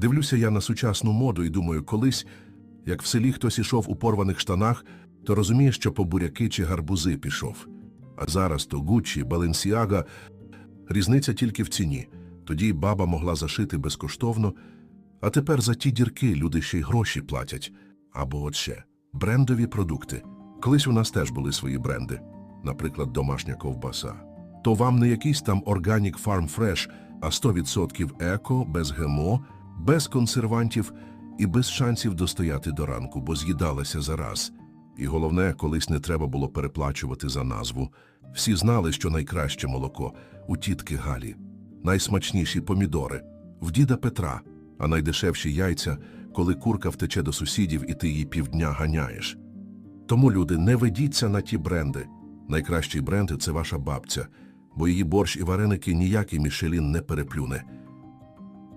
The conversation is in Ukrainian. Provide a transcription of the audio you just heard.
Дивлюся я на сучасну моду і думаю, колись, як в селі хтось ішов у порваних штанах, то розумієш, що по буряки чи гарбузи пішов. А зараз то Гуччі, Баленсіага. Різниця тільки в ціні. Тоді баба могла зашити безкоштовно, а тепер за ті дірки люди ще й гроші платять. Або от ще брендові продукти. Колись у нас теж були свої бренди, наприклад, домашня ковбаса. То вам не якийсь там Organic Farm Fresh, а 100% еко, без ГМО, без консервантів і без шансів достояти до ранку, бо з'їдалася за раз. І головне, колись не треба було переплачувати за назву. Всі знали, що найкраще молоко у тітки Галі, найсмачніші помідори, в діда Петра, а найдешевші яйця, коли курка втече до сусідів і ти її півдня ганяєш. Тому, люди, не ведіться на ті бренди. Найкращий бренд – це ваша бабця, бо її борщ і вареники ніякий Мішелін не переплюне.